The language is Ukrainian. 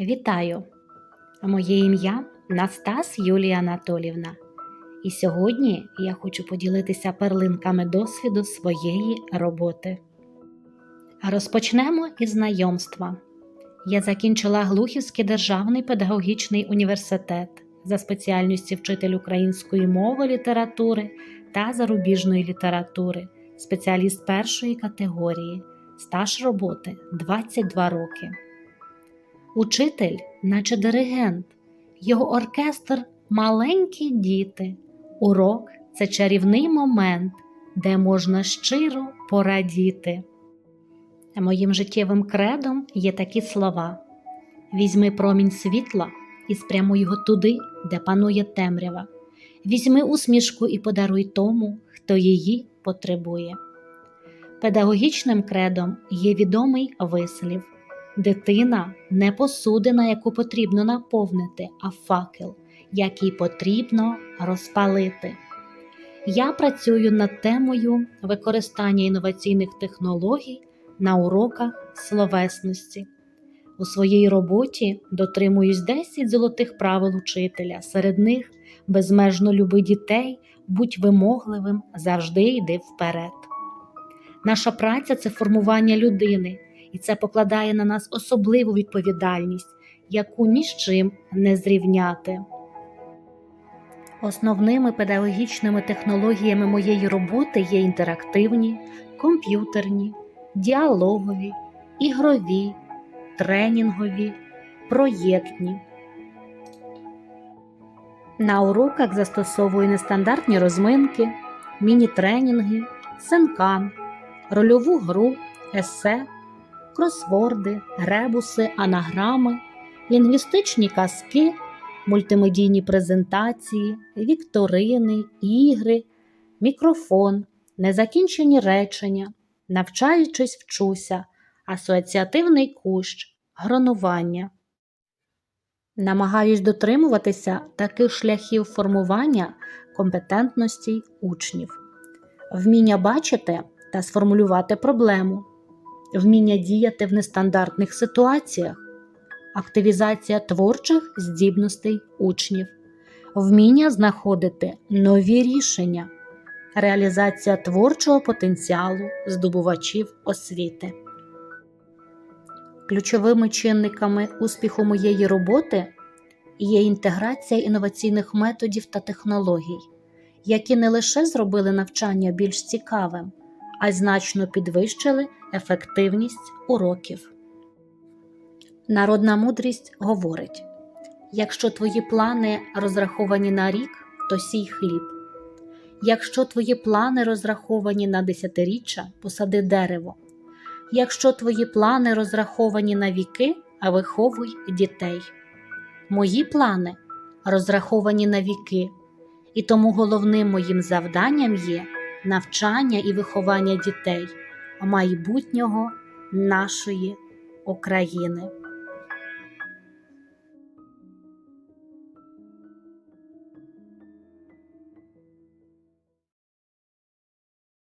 Вітаю! Моє ім'я Настас Юлія Анатолівна. І сьогодні я хочу поділитися перлинками досвіду своєї роботи. Розпочнемо із знайомства. Я закінчила Глухівський державний педагогічний університет за спеціальністю вчитель української мови, літератури та зарубіжної літератури, спеціаліст першої категорії, стаж роботи 22 роки. Учитель, наче диригент, його оркестр маленькі діти. Урок це чарівний момент, де можна щиро порадіти. Моїм життєвим кредом є такі слова: Візьми промінь світла і спрямуй його туди, де панує темрява. Візьми усмішку і подаруй тому, хто її потребує. Педагогічним кредом є відомий вислів. Дитина не посудина, яку потрібно наповнити, а факел, який потрібно розпалити. Я працюю над темою використання інноваційних технологій на уроках словесності. У своїй роботі дотримуюсь 10 золотих правил учителя. Серед них безмежно люби дітей, будь вимогливим, завжди йди вперед. Наша праця це формування людини і це покладає на нас особливу відповідальність, яку ні з чим не зрівняти. Основними педагогічними технологіями моєї роботи є інтерактивні, комп'ютерні, діалогові, ігрові, тренінгові, проєктні. На уроках застосовую нестандартні розминки, міні-тренінги, сенкан, рольову гру, есе кросворди, ребуси, анаграми, лінгвістичні казки, мультимедійні презентації, вікторини, ігри, мікрофон, незакінчені речення, навчаючись вчуся, асоціативний кущ, гронування. Намагаюсь дотримуватися таких шляхів формування компетентності учнів, вміння бачити та сформулювати проблему вміння діяти в нестандартних ситуаціях, активізація творчих здібностей учнів, вміння знаходити нові рішення, реалізація творчого потенціалу здобувачів освіти. Ключовими чинниками успіху моєї роботи є інтеграція інноваційних методів та технологій, які не лише зробили навчання більш цікавим, а й значно підвищили ефективність уроків. Народна мудрість говорить: якщо твої плани розраховані на рік, то сій хліб. Якщо твої плани розраховані на десятиріччя, посади дерево. Якщо твої плани розраховані на віки, а виховуй дітей. Мої плани розраховані на віки, і тому головним моїм завданням є навчання і виховання дітей майбутнього нашої України.